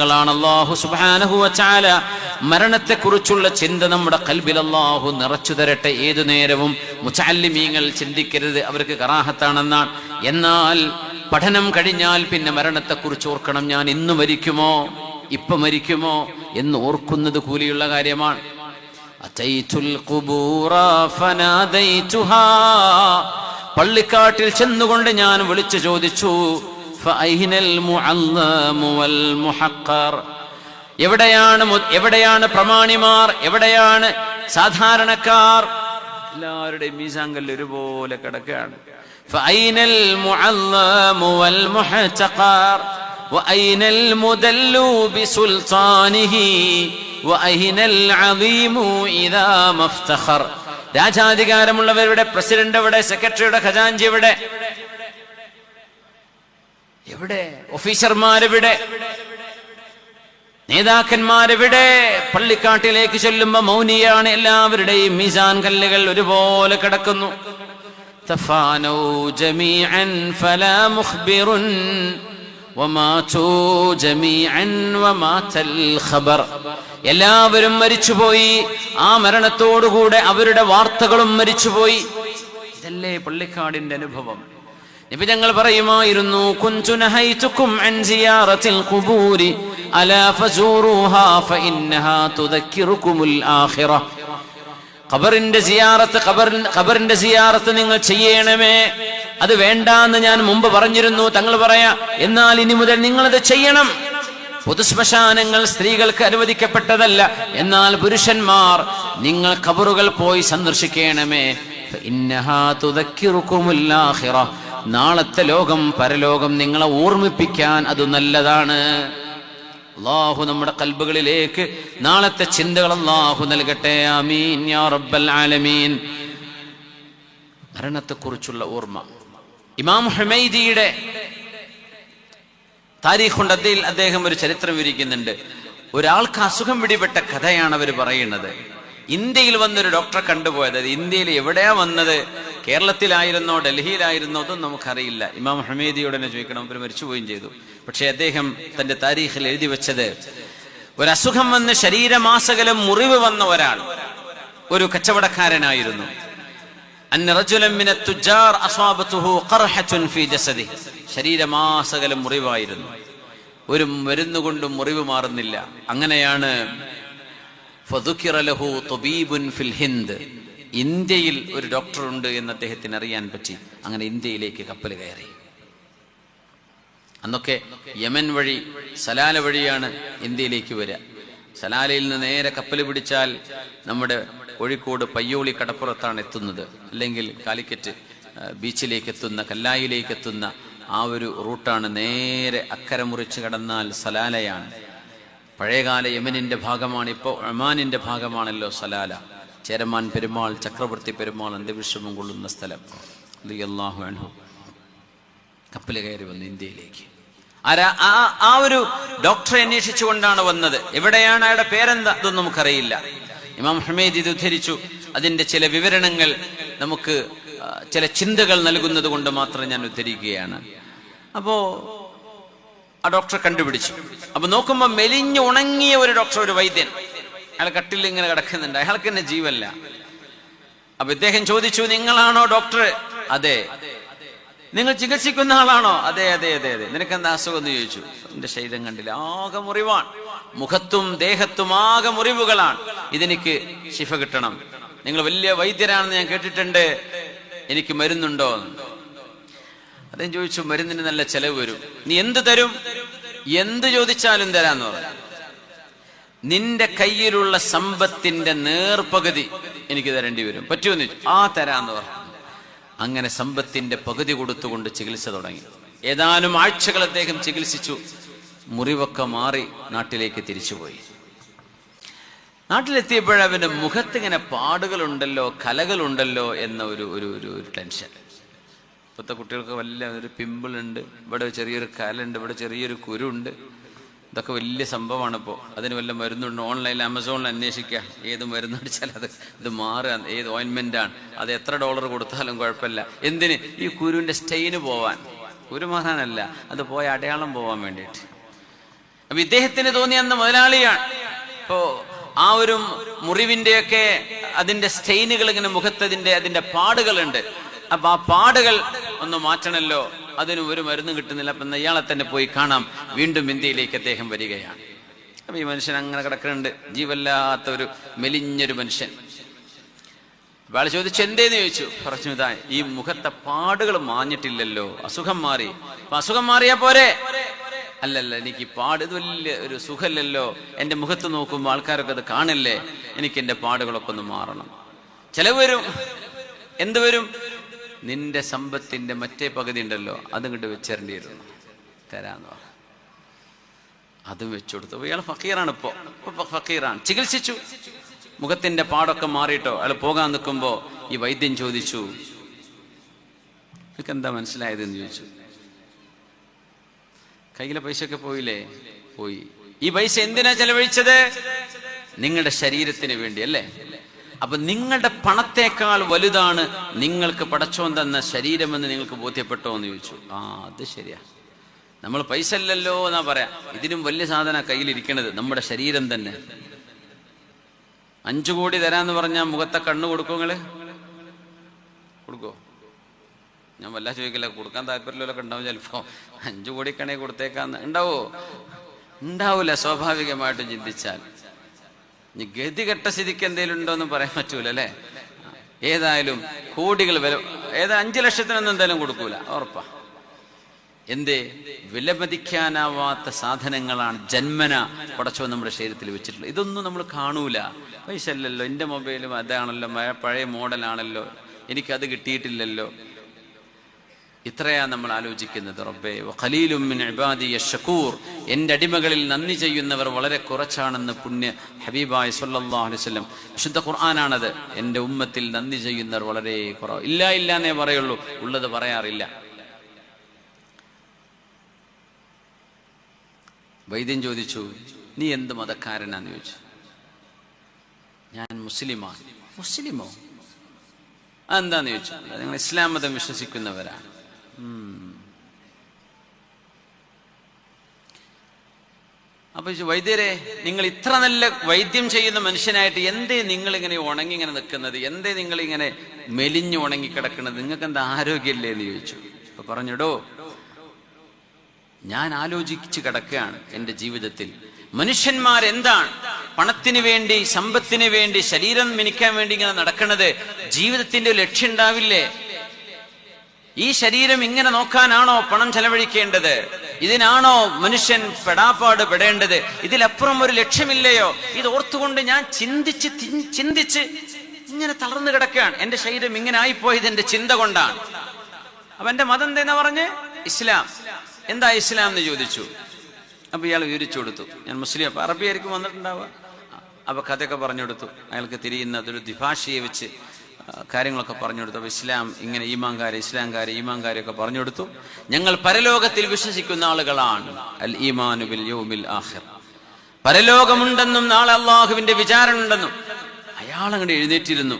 ാണ് അള്ളാഹു സുബാനഹുവച്ചാല മരണത്തെക്കുറിച്ചുള്ള ചിന്ത നമ്മുടെ കൽബിൽ അള്ളാഹു നിറച്ചു തരട്ടെ. ഏതു നേരവും മുച്ചാലിമീങ്ങൾ ചിന്തിക്കരുത്. അവർക്ക് കറാഹത്താണെന്നാണ്. എന്നാൽ പഠനം കഴിഞ്ഞാൽ പിന്നെ മരണത്തെക്കുറിച്ച് ഓർക്കണം. ഞാൻ ഇന്ന് മരിക്കുമോ? ഇപ്പൊ മരിക്കുമോ? എന്ന് ഓർക്കുന്നത് കൂലിയുള്ള കാര്യമാണ്. പള്ളിക്കാട്ടിൽ ചെന്നുകൊണ്ട് ഞാൻ വിളിച്ചു ചോദിച്ചു ഫഅയ്നൽ മുഅല്ലമു വൽ മുഹഖർ. എവിടെയാണ് മു- എവിടെയാണ് പ്രമാണിമാർ എവിടെയാണ് സാധാരണക്കാർ എല്ലാവരുടെയും മീസാങ്കല്ല് ഒരുപോലെ കിടക്കുകയാണ് ഫഅയ്നൽ മുഅല്ലമു വൽ മുഹതഖർ وأين المدل بسلطانه وأين العظيم إذا ما افتخر രാജാധികാരമുള്ളവരുടെ പ്രസിഡന്റ് എവിടെ സെക്രട്ടറിയുടെ ഖജാൻജി എവിടെ എവിടെ? ഓഫീസർമാരെവിടെ? നേതാക്കന്മാരെവിടെ? പള്ളിക്കാട്ടിലേക്ക് ചൊല്ലുമ്പോ മൗനിയാണ് എല്ലാവരുടെയും മിസാൻ കല്ലുകൾ ഒരുപോലെ കിടക്കുന്നു. എല്ലാവരും മരിച്ചുപോയി. ആ മരണത്തോടുകൂടെ അവരുടെ വാർത്തകളും മരിച്ചുപോയി. ഇതല്ലേ പള്ളിക്കാടിന്റെ അനുഭവം? നബി ഞങ്ങൾ പറയുമായിരുന്നു കുഞ്ചു നഹൈതുക്കും അൻ സിയാറത്തിൽ ഖുബൂരി അലാ ഫസൂറുഹാ ഫഇന്നഹാ തുദക്കിറുകുമുൽ ആഖിറ. ഖബറിന്റെ സിയാറത്ത് ഖബറിൻ ഖബറിന്റെ സിയാറത്ത് നിങ്ങൾ ചെയ്യണമേ. അത് വേണ്ടാന്ന് ഞാൻ മുമ്പ് പറഞ്ഞിരുന്നു. തങ്ങൾ പറയാ എന്നാൽ ഇനി മുതൽ നിങ്ങളത് ചെയ്യണം. പൊതുശ്മശാനങ്ങൾ സ്ത്രീകൾക്ക് അനുവദിക്കപ്പെട്ടതല്ല. എന്നാൽ പുരുഷന്മാർ നിങ്ങൾ ഖബറുകൾ പോയി സന്ദർശിക്കണമേ. ഫഇന്നഹാ തുദക്കിറുകുമുൽ ആഖിറ. നാളത്തെ ലോകം പരലോകം നിങ്ങളെ ഓർമ്മിപ്പിക്കാൻ അത് നല്ലതാണ്. അള്ളാഹു നമ്മുടെ കൽബുകളിലേക്ക് നാളത്തെ ചിന്തകൾ അള്ളാഹു നൽകട്ടെ. ആമീൻ യാ റബ്ബൽ ആലമീൻ. മരണത്തെക്കുറിച്ചുള്ള ഓർമ്മ. ഇമാം ഹുമൈദിയുടെ താരീഖുണ്ട്. അദ്ദേഹം ഒരു ചരിത്രം വിവരിക്കുന്നുണ്ട്. ഒരാൾക്ക് അസുഖം പിടിപെട്ട കഥയാണ് അവർ പറയുന്നത്. ഇന്ത്യയിൽ വന്നൊരു ഡോക്ടറെ കണ്ടുപോയത്. അത് ഇന്ത്യയിൽ എവിടെയാ വന്നത്? കേരളത്തിലായിരുന്നോ? ഡൽഹിയിലായിരുന്നോ? അതൊന്നും നമുക്കറിയില്ല. ഇമാം ഹമീദിയോട് തന്നെ ചോദിക്കണം. അവർ മരിച്ചുപോയും ചെയ്തു. പക്ഷേ അദ്ദേഹം തന്റെ താരീഖിൽ എഴുതി വെച്ചത് ഒരു അസുഖം വന്ന് ശരീരമാസകലം മുറിവ് വന്ന ഒരാൾ ഒരു കച്ചവടക്കാരനായിരുന്നു. ശരീരമാസകലം മുറിവായിരുന്നു. ഒരു മരുന്നുകൊണ്ടും മുറിവ് മാറുന്നില്ല. അങ്ങനെയാണ് ഫിൽ ഹിന്ദ്. ഇന്ത്യയിൽ ഒരു ഡോക്ടർ ഉണ്ട് എന്ന് അദ്ദേഹത്തിന് അറിയാൻ പറ്റി. അങ്ങനെ ഇന്ത്യയിലേക്ക് കപ്പൽ കയറി. അന്നൊക്കെ യമൻ വഴി സലാല വഴിയാണ് ഇന്ത്യയിലേക്ക് വരിക. സലാലയിൽ നിന്ന് നേരെ കപ്പൽ പിടിച്ചാൽ നമ്മുടെ കോഴിക്കോട് പയ്യോളി കടപ്പുറത്താണ് എത്തുന്നത്. അല്ലെങ്കിൽ കാലിക്കറ്റ് ബീച്ചിലേക്ക് എത്തുന്ന കല്ലായിലേക്ക് എത്തുന്ന ആ ഒരു റൂട്ടാണ് നേരെ അക്കരെ മുറിച്ച് കടന്നാൽ സലാലയാണ്. പഴയകാല യമനിന്റെ ഭാഗമാണ് ഇപ്പോൾ ഒമാനിന്റെ ഭാഗമാണല്ലോ സലാല. ചേരമാൻ പെരുമാൾ ചക്രവർത്തി പെരുമാൾ അന്ത്യവിശ്രമം കൊള്ളുന്ന സ്ഥലം. അള്ളാഹു അൻഹു. കപ്പൽ കയറി വന്നു ഇന്ത്യയിലേക്ക്. ആരാ? ആ ആ ഒരു ഡോക്ടറെ അന്വേഷിച്ചുകൊണ്ടാണ് വന്നത്. എവിടെയാണ് അയാളുടെ പേരെന്താ? അതൊന്നും നമുക്കറിയില്ല. ഇമാം ഹമീദ് ഇത് ഉദ്ധരിച്ചു. അതിന്റെ ചില വിവരണങ്ങൾ നമുക്ക് ചില ചിന്തകൾ നൽകുന്നത് കൊണ്ട് മാത്രം ഞാൻ ഉദ്ധരിക്കുകയാണ്. അപ്പോ ആ ഡോക്ടറെ കണ്ടുപിടിച്ചു. അപ്പൊ നോക്കുമ്പോ മെലിഞ്ഞു ഉണങ്ങിയ ഒരു ഡോക്ടർ ഒരു വൈദ്യൻ. അയാൾ കട്ടിൽ ഇങ്ങനെ കിടക്കുന്നുണ്ട്. അയാൾക്ക് തന്നെ ജീവല്ല. അപ്പൊ ഇദ്ദേഹം ചോദിച്ചു നിങ്ങളാണോ ഡോക്ടർ? അതെ. നിങ്ങൾ ചികിത്സിക്കുന്ന ആളാണോ? അതെ അതെ അതെ അതെ. നിനക്ക് എന്താ അസുഖം? എന്ന് ചോദിച്ചു. എന്റെ ശരീരം കണ്ടില്ല. ആകെ മുറിവാണ്. മുഖത്തും ദേഹത്തും ആകെ മുറിവുകളാണ്. ഇതെനിക്ക് ശിഫ കിട്ടണം. നിങ്ങൾ വലിയ വൈദ്യരാണെന്ന് ഞാൻ കേട്ടിട്ടുണ്ട്. എനിക്ക് മരുന്നുണ്ടോ? അദ്ദേഹം ചോദിച്ചു മരുന്നിന് നല്ല ചെലവ് വരും. നീ എന്ത് തരും? എന്ത് ചോദിച്ചാലും തരാന്ന് പറഞ്ഞു നിന്റെ കയ്യിലുള്ള സമ്പത്തിന്റെ നേർപകുതി എനിക്ക് തരേണ്ടി വരും. പറ്റുമെന്ന് ആ തരാന്ന് പറഞ്ഞു അങ്ങനെ സമ്പത്തിന്റെ പകുതി കൊടുത്തുകൊണ്ട് ചികിത്സ തുടങ്ങി. ഏതാനും ആഴ്ചകൾ അദ്ദേഹം ചികിത്സിച്ചു. മുറിവൊക്കെ മാറി നാട്ടിലേക്ക് തിരിച്ചുപോയി. നാട്ടിലെത്തിയപ്പോഴവന്റെ മുഖത്തിങ്ങനെ പാടുകളുണ്ടല്ലോ കലകളുണ്ടല്ലോ എന്ന ഒരു ഒരു ഒരു ടെൻഷൻ. ഇപ്പോഴത്തെ കുട്ടികൾക്ക് വലിയ ഒരു പിമ്പിളുണ്ട് ഇവിടെ ചെറിയൊരു കലുണ്ട് ഇവിടെ ചെറിയൊരു കുരുണ്ട് ഇതൊക്കെ വലിയ സംഭവമാണ് ഇപ്പോൾ അതിന് വല്ല മരുന്നുണ്ട്? ഓൺലൈനിൽ ആമസോണിൽ അന്വേഷിക്കുക. ഏത് മരുന്ന് അടിച്ചാൽ അത് ഇത് മാറുക ഏത് ഓയിൻമെന്റ് ആണ്? അത് എത്ര ഡോളർ കൊടുത്താലും കുഴപ്പമില്ല. എന്തിന്? ഈ കുരുവിന്റെ സ്റ്റെയിന് പോവാൻ. കുരു മാറാനല്ല അത് പോയ അടയാളം പോവാൻ വേണ്ടിയിട്ട്. അപ്പൊ ഇദ്ദേഹത്തിന് തോന്നിയ അന്ന് മുതലാളിയാണ്. ഇപ്പോ ആ ഒരു മുറിവിന്റെയൊക്കെ അതിന്റെ സ്റ്റെയിനുകൾ ഇങ്ങനെ മുഖത്തതിന്റെ അതിന്റെ പാടുകളുണ്ട്. അപ്പൊ ആ പാടുകൾ ഒന്ന് മാറ്റണല്ലോ. അതിന് ഒരു മരുന്ന് കിട്ടുന്നില്ല. അപ്പം ഇയാളെ തന്നെ പോയി കാണാം. വീണ്ടും ഇന്ത്യയിലേക്ക് അദ്ദേഹം വരികയാണ്. അപ്പം ഈ മനുഷ്യൻ അങ്ങനെ കിടക്കുന്നുണ്ട്. ജീവല്ലാത്ത ഒരു മെലിഞ്ഞൊരു മനുഷ്യൻ. അയാൾ ചോദിച്ചു എന്തേന്ന്? ചോദിച്ചു. പറഞ്ഞു ഇതാ ഈ മുഖത്തെ പാടുകൾ മാഞ്ഞിട്ടില്ലല്ലോ. അസുഖം മാറി. അപ്പൊ അസുഖം മാറിയാ പോരെ? അല്ലല്ല എനിക്ക് പാട് ഇത് വലിയ ഒരു സുഖമല്ലല്ലോ. എന്റെ മുഖത്ത് നോക്കുമ്പോൾ ആൾക്കാരൊക്കെ അത് കാണില്ലേ? എനിക്ക് എന്റെ പാടുകളൊക്കെ ഒന്ന് മാറണം. ചിലവരും എന്ത് വരും? നിന്റെ സമ്പത്തിന്റെ മറ്റേ പകുതി ഉണ്ടല്ലോ അതും കണ്ട് വെച്ചേരേണ്ടി തരാന്ന് പറഞ്ഞു. അതും വെച്ചു കൊടുത്തു. ഇയാൾ ഫക്കീറാണ് ഇപ്പോ. ഫക്കീറാണ്. ചികിത്സിച്ചു. മുഖത്തിന്റെ പാടൊക്കെ മാറിയിട്ടോ? അയാൾ പോകാൻ നിൽക്കുമ്പോ ഈ വൈദ്യൻ ചോദിച്ചു നിനക്ക് എന്താ മനസ്സിലായത് എന്ന് ചോദിച്ചു. കയ്യിലെ പൈസ ഒക്കെ പോയില്ലേ? പോയി. ഈ പൈസ എന്തിനാ ചെലവഴിച്ചത്? നിങ്ങളുടെ ശരീരത്തിന് വേണ്ടി അല്ലേ? അപ്പൊ നിങ്ങളുടെ പണത്തേക്കാൾ വലുതാണ് നിങ്ങൾക്ക് പടച്ചോൻ തന്ന ശരീരമെന്ന് നിങ്ങൾക്ക് ബോധ്യപ്പെട്ടോ എന്ന് ചോദിച്ചു. ആ അത് ശരിയാ. നമ്മൾ പൈസ ഇല്ലല്ലോ എന്നാ പറയാ. ഇതിനും വലിയ സാധന കയ്യിലിരിക്കണത് നമ്മുടെ ശരീരം തന്നെ. അഞ്ചു കോടി തരാന്ന് പറഞ്ഞാൽ മുഖത്തെ കണ്ണ് കൊടുക്കോ നിങ്ങൾ? കൊടുക്കോ? ഞാൻ വല്ല ചോദിക്കില്ല. കൊടുക്കാൻ താല്പര്യമില്ലൊക്കെ ഉണ്ടാവും ചിലപ്പോ. അഞ്ചു കോടിക്കണേ കൊടുത്തേക്കാന്ന്. ഉണ്ടാവോ? ഉണ്ടാവൂല. സ്വാഭാവികമായിട്ട് ചിന്തിച്ചാൽ. ഇനി ഗതി കെട്ട സ്ഥിതിക്ക് എന്തെങ്കിലും ഉണ്ടോ എന്ന് പറയാൻ പറ്റൂല അല്ലേ ഏതായാലും കോടികൾ വില ഏതാ അഞ്ചു ലക്ഷത്തിനൊന്നും എന്തായാലും കൊടുക്കൂല ഉറപ്പാ. എന്തേ? വിലമതിക്കാനാവാത്ത സാധനങ്ങളാണ് ജന്മന പടച്ചോ നമ്മുടെ ശരീരത്തിൽ വെച്ചിട്ടുള്ളത്. ഇതൊന്നും നമ്മൾ കാണൂല. പൈസ അല്ലല്ലോ എന്റെ മൊബൈലും അതാണല്ലോ പഴയ മോഡലാണല്ലോ എനിക്കത് കിട്ടിയിട്ടില്ലല്ലോ. ഇത്രയാ നമ്മൾ ആലോചിക്കുന്നത്. റബ്ബേ ഖലീലും മിൻ ഇബാദി യഷ്കൂർ എന്റെ അടിമകളിൽ നന്ദി ചെയ്യുന്നവർ വളരെ കുറച്ചാണെന്ന് പുണ്യ ഹബീബായ് സല്ലല്ലാഹു അലൈഹി വസല്ലം വിശുദ്ധ ഖുർആനാണത്. എന്റെ ഉമ്മത്തിൽ നന്ദി ചെയ്യുന്നവർ വളരെ കുറവ്. ഇല്ല ഇല്ല എന്നേ പറയുള്ളൂ. ഉള്ളത് പറയാറില്ല. വൈദ്യൻ ചോദിച്ചു നീ എന്ത് മതക്കാരനാന്ന്? ചോദിച്ചു. ഞാൻ മുസ്ലിമാണ്. മുസ്ലിമോ? അതെന്താന്ന് ചോദിച്ചു. നിങ്ങൾ ഇസ്ലാം മതം വിശ്വസിക്കുന്നവരാണ്. അപ്പൊ വൈദ്യരെ നിങ്ങൾ ഇത്ര നല്ല വൈദ്യം ചെയ്യുന്ന മനുഷ്യനായിട്ട് എന്തേ നിങ്ങൾ ഇങ്ങനെ ഉണങ്ങി ഇങ്ങനെ നിൽക്കുന്നത്? എന്തേ നിങ്ങൾ ഇങ്ങനെ മെലിഞ്ഞു ഉണങ്ങി കിടക്കുന്നത് നിങ്ങൾക്ക് എന്താ ആരോഗ്യമില്ലേ എന്ന് ചോദിച്ചു. അപ്പൊ പറഞ്ഞിടോ ഞാൻ ആലോചിച്ച് കിടക്കുകയാണ് എന്റെ ജീവിതത്തിൽ. മനുഷ്യന്മാർ എന്താണ്? പണത്തിന് വേണ്ടി സമ്പത്തിന് വേണ്ടി ശരീരം മിനിക്കാൻ വേണ്ടി ഇങ്ങനെ നടക്കുന്നത്? ജീവിതത്തിന്റെ ലക്ഷ്യം ഉണ്ടാവില്ലേ? ഈ ശരീരം ഇങ്ങനെ നോക്കാനാണോ പണം ചെലവഴിക്കേണ്ടത്? ഇതിനാണോ മനുഷ്യൻ പെടാപ്പാട് പെടേണ്ടത്? ഇതിലപ്പുറം ഒരു ലക്ഷ്യമില്ലയോ? ഇത് ഓർത്തുകൊണ്ട് ഞാൻ ചിന്തിച്ച് ചിന്തിച്ച് ഇങ്ങനെ തളർന്നു കിടക്കുകയാണ്. എന്റെ ശരീരം ഇങ്ങനെ ആയിപ്പോയത് എന്റെ ചിന്ത കൊണ്ടാണ്. അപ്പൊ എന്റെ മതം എന്താ പറഞ്ഞ്? ഇസ്ലാം. എന്താ ഇസ്ലാം എന്ന് ചോദിച്ചു. അപ്പൊ ഇയാൾ വിവരിച്ചു കൊടുത്തു. ഞാൻ മുസ്ലിം അപ്പൊ അറബി ആയിരിക്കും വന്നിട്ടുണ്ടാവുക. അപ്പൊ കഥയൊക്കെ പറഞ്ഞു കൊടുത്തു. അയാൾക്ക് തിരിയുന്ന അതൊരു ദ്വിഭാഷയെ വെച്ച് കാര്യങ്ങളൊക്കെ പറഞ്ഞു കൊടുത്തു അപ്പൊ ഇസ്ലാം ഇങ്ങനെ ഈമാങ്കാര് ഇസ്ലാംകാര് ഈമാങ്കാരൊക്കെ പറഞ്ഞു കൊടുത്തു ഞങ്ങൾ പരലോകത്തിൽ വിശ്വസിക്കുന്ന ആളുകളാണ്. അൽ ഈമാനുബിൽ യോമിൽ ആഹിർ പരലോകമുണ്ടെന്നും നാളെ അള്ളാഹുവിന്റെ വിചാരണ ഉണ്ടെന്നും അയാൾ അങ്ങോട്ട് എഴുന്നേറ്റിരുന്നു.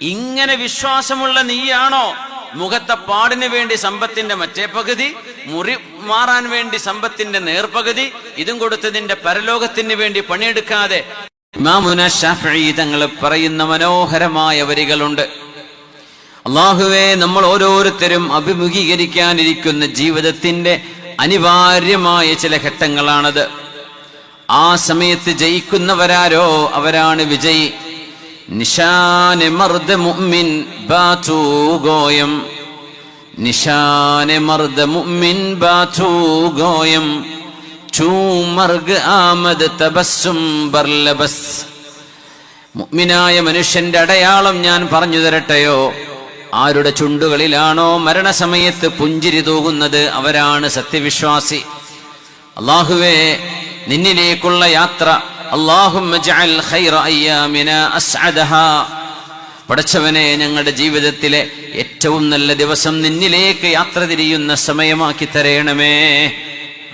ഇങ്ങനെ വിശ്വാസമുള്ള നീയാണോ? മുഖത്തെ പാടിന് വേണ്ടി സമ്പത്തിന്റെ മറ്റേ പകുതി മുറി മാറാൻ വേണ്ടി സമ്പത്തിന്റെ നേർപകുതി ഇതും കൊടുത്തതിന്റെ പരലോകത്തിന് വേണ്ടി പണിയെടുക്കാതെ ഇമാമുന ഷാഫി തങ്ങൾ പറയുന്ന മനോഹരമായ വരികളുണ്ട്. അള്ളാഹുവെ നമ്മൾ ഓരോരുത്തരും അഭിമുഖീകരിക്കാനിരിക്കുന്ന ജീവിതത്തിന്റെ അനിവാര്യമായ ചില ഘട്ടങ്ങളാണത്. ആ സമയത്ത് ജയിക്കുന്നവരാരോ അവരാണ് വിജയി. നിഷാനെ മർദ്ദ മുഅ്മിൻ ബാതു നിഷാനെ മർദ്ദ മുഅ്മിൻ ബാതു ഗോയം. ചൂമർഗ് ബർലബസ്. മുഅ്മിനായ മനുഷ്യന്റെ അടയാളം ഞാൻ പറഞ്ഞു തരട്ടെയോ? ആരുടെ ചുണ്ടുകളിലാണോ മരണസമയത്ത് പുഞ്ചിരി തൂകുന്നത് അവരാണ് സത്യവിശ്വാസി. അള്ളാഹുവേ നിന്നിലേക്കുള്ള യാത്ര. പടച്ചവനെ ഞങ്ങളുടെ ജീവിതത്തിലെ ഏറ്റവും നല്ല ദിവസം നിന്നിലേക്ക് യാത്ര തിരിയുന്ന സമയമാക്കി തരേണമേ.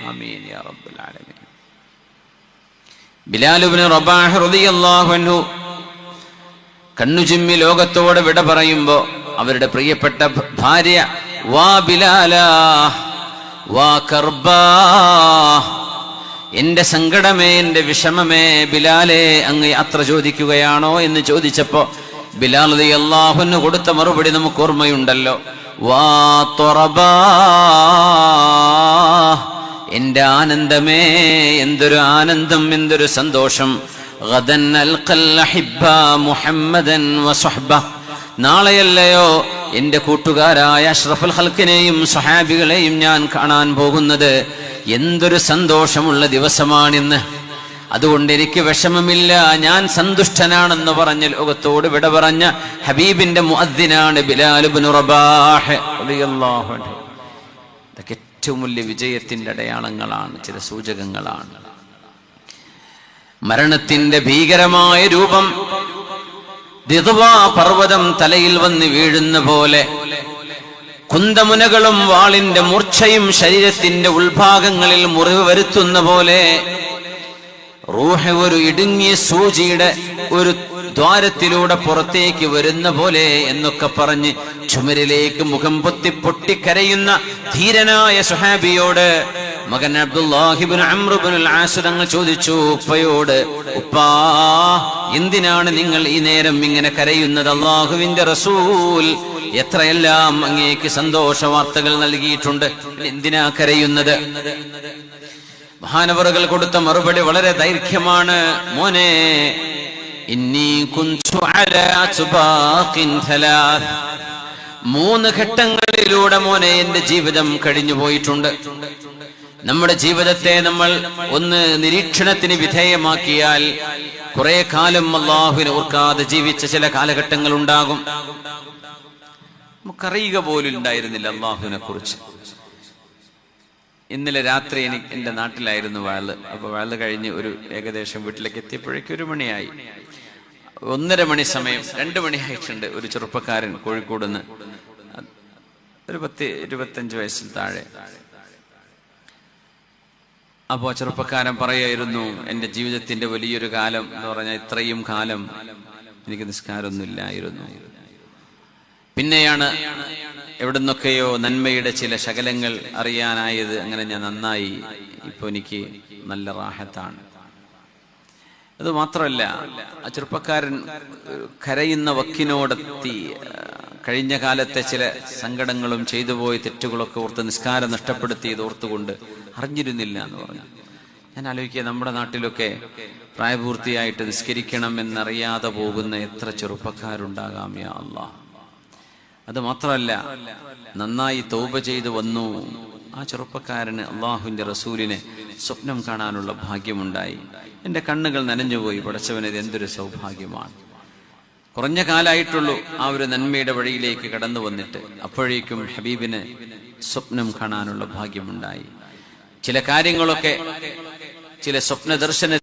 ആമീൻ യാ ബിലാലുബ്നു റബാഹ് കണ്ണുചിമ്മി ലോകത്തോട് വിട പറയുമ്പോ അവരുടെ പ്രിയപ്പെട്ട ഭാര്യ വാ ബിലാല വാ കർബാ എന്റെ സങ്കടമേ എന്റെ വിഷമമേ ബിലാലെ അങ്ങ് യാത്ര ചോദിക്കുകയാണോ? എന്ന് ചോദിച്ചപ്പോ ബിലാൽ അള്ളാഹുന് കൊടുത്ത മറുപടി നമുക്ക് ഓർമ്മയുണ്ടല്ലോ. വാ തുറബാ എന്റെ ആനന്ദമേ എന്തൊരു ആനന്ദം എന്തൊരു സന്തോഷം. മുഹമ്മദൻ നാളെയല്ലയോ എന്റെ കൂട്ടുകാരായ അഷ്റഫുൽ ഹൽക്കിനെയും സഹാബികളെയും ഞാൻ കാണാൻ പോകുന്നത്. എന്തൊരു സന്തോഷമുള്ള ദിവസമാണിന്ന്. അതുകൊണ്ട് എനിക്ക് വിഷമമില്ല. ഞാൻ സന്തുഷ്ടനാണെന്ന് പറഞ്ഞ് ലോകത്തോട് വിട പറഞ്ഞ ഹബീബിന്റെ മുഅദ്ദിനാണ് ബിലാലുബിൻ റബാഹ്. റളിയല്ലാഹു അൻഹു. ഇതൊക്കെ ഏറ്റവും വലിയ വിജയത്തിന്റെ അടയാളങ്ങളാണ് ചില സൂചകങ്ങളാണ്. മരണത്തിന്റെ ഭീകരമായ രൂപം ദിതുവാ പർവതം തലയിൽ വന്ന് വീഴുന്ന പോലെ കുന്തമുനകളും വാളിന്റെ മൂർച്ചയും ശരീരത്തിന്റെ ഉൾഭാഗങ്ങളിൽ മുറിവ് വരുത്തുന്ന പോലെ റൂഹ ഒരു ഇടുങ്ങിയ സൂചിയുടെ ഒരു ദ്വാരത്തിലൂടെ പുറത്തേക്ക് വരുന്ന പോലെ എന്നൊക്കെ പറഞ്ഞ് ചുമരിലേക്ക് മുഖം പൊത്തി പൊട്ടിക്കരയുന്ന ധീരനായ സുഹാബിയോട് മകൻ അബ്ദുല്ലാഹിബിൻ അമ്രുബിനുൽ ആസുരങ്ങൾ ചോദിച്ചു ഉപ്പയോട് ഉപ്പാ എന്തിനാണ് നിങ്ങൾ ഈ നേരം ഇങ്ങനെ കരയുന്നത്? അള്ളാഹുവിന്റെ റസൂൽ എത്രയെല്ലാം അങ്ങേക്ക് സന്തോഷ വാർത്തകൾ നൽകിയിട്ടുണ്ട്. എന്തിനാ കരയുന്നത്? മഹാനവറുകൾ കൊടുത്ത മറുപടി വളരെ ദൈർഘ്യമാണ്. മോനെ മൂന്ന് ഘട്ടങ്ങളിലൂടെ മോനെ എന്റെ ജീവിതം കഴിഞ്ഞു പോയിട്ടുണ്ട്. നമ്മുടെ ജീവിതത്തെ നമ്മൾ ഒന്ന് നിരീക്ഷണത്തിന് വിധേയമാക്കിയാൽ കുറെ കാലം അള്ളാഹുവിനെ ഓർക്കാതെ ജീവിച്ച ചില കാലഘട്ടങ്ങൾ ഉണ്ടാകും നമുക്കറിയുക പോലും ഉണ്ടായിരുന്നില്ല അള്ളാഹുവിനെ കുറിച്ച്. ഇന്നലെ രാത്രി എനിക്ക് എന്റെ നാട്ടിലായിരുന്നു വാൾ. അപ്പോൾ വാൾ കഴിഞ്ഞ് ഒരു ഏകദേശം വീട്ടിലേക്ക് എത്തിയപ്പോഴേക്കും ഒരു മണിയായി. ഒന്നര മണി സമയം രണ്ടു മണി ആയിട്ടുണ്ട് ഒരു ചെറുപ്പക്കാരൻ കോഴിക്കോട് നിന്ന് ഒരു പത്ത് ഇരുപത്തഞ്ച് വയസ്സിൽ താഴെ. അപ്പോൾ ചെറുപ്പക്കാരൻ പറയായിരുന്നു എന്റെ ജീവിതത്തിന്റെ വലിയൊരു കാലം എന്ന് പറഞ്ഞാൽ ഇത്രയും കാലം എനിക്ക് നിസ്കാരമൊന്നുമില്ലായിരുന്നു. പിന്നെയാണ് എവിടുന്നൊക്കെയോ നന്മയുടെ ചില ശകലങ്ങൾ അറിയാനായത് അങ്ങനെ ഞാൻ നന്നായി ഇപ്പൊ എനിക്ക് നല്ല റാഹത്താണ്. അത് മാത്രമല്ല ആ ചെറുപ്പക്കാരൻ കരയുന്ന വക്കിനോടെത്തി കഴിഞ്ഞ കാലത്തെ ചില സങ്കടങ്ങളും ചെയ്തു പോയ തെറ്റുകളൊക്കെ ഓർത്ത് നിസ്കാരം നഷ്ടപ്പെടുത്തിയത് ഓർത്തുകൊണ്ട് അറിഞ്ഞിരുന്നില്ല എന്ന് പറഞ്ഞു. ഞാൻ ആലോചിക്കുക നമ്മുടെ നാട്ടിലൊക്കെ പ്രായപൂർത്തിയായിട്ട് നിസ്കരിക്കണം എന്നറിയാതെ പോകുന്ന എത്ര ചെറുപ്പക്കാരുണ്ടാകാം യാ അള്ളാഹ് അത് മാത്രമല്ല നന്നായി തൗബ ചെയ്തു വന്നു. ആ ചെറുപ്പക്കാരന് അള്ളാഹുവിന്റെ റസൂലിനെ സ്വപ്നം കാണാനുള്ള ഭാഗ്യമുണ്ടായി. എന്റെ കണ്ണുകൾ നനഞ്ഞുപോയി. പടച്ചവനത് എന്തൊരു സൗഭാഗ്യമാണ്. കുറഞ്ഞ കാലായിട്ടുള്ളൂ ആ ഒരു നന്മയുടെ വഴിയിലേക്ക് കടന്നു വന്നിട്ട്. അപ്പോഴേക്കും ഹബീബിന് സ്വപ്നം കാണാനുള്ള ഭാഗ്യമുണ്ടായി. ചില കാര്യങ്ങളൊക്കെ ചില സ്വപ്ന ദർശന